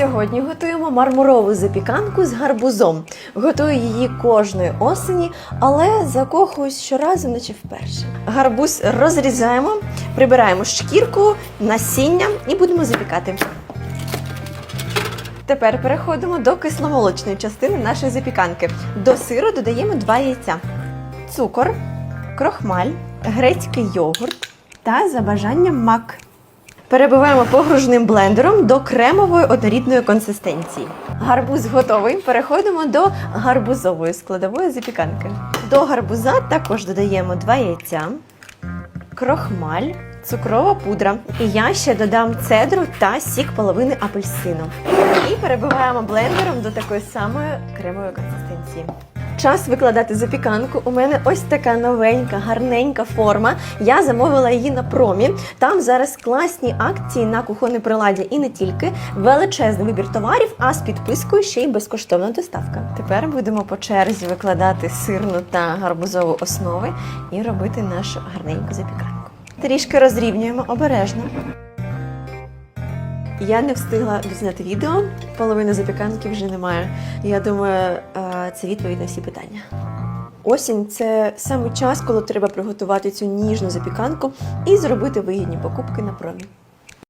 Сьогодні готуємо мармурову запіканку з гарбузом. Готую її кожної осені, але закохуюсь щоразу, наче вперше. Гарбуз розрізаємо, прибираємо шкірку, насіння і будемо запікати. Тепер переходимо до кисломолочної частини нашої запіканки. До сиру додаємо 2 яйця, цукор, крохмаль, грецький йогурт та за бажанням мак. Перебиваємо погружним блендером до кремової однорідної консистенції. Гарбуз готовий. Переходимо до гарбузової складової запіканки. До гарбуза також додаємо 2 яйця, крохмаль, цукрова пудра. І я ще додам цедру та сік половини апельсину. І перебиваємо блендером до такої самої кремової консистенції. Час викладати запіканку. У мене ось така новенька, гарненька форма. Я замовила її на промі. Там зараз класні акції на кухонній приладі і не тільки. Величезний вибір товарів, а з підпискою ще й безкоштовна доставка. Тепер будемо по черзі викладати сирну та гарбузову основи і робити нашу гарненьку запіканку. Трішки розрівнюємо обережно. Я не встигла відзняти відео, половини запіканки вже немає. Я думаю, е, це відповідь на всі питання. Осінь це саме час, коли треба приготувати цю ніжну запіканку і зробити вигідні покупки на промі.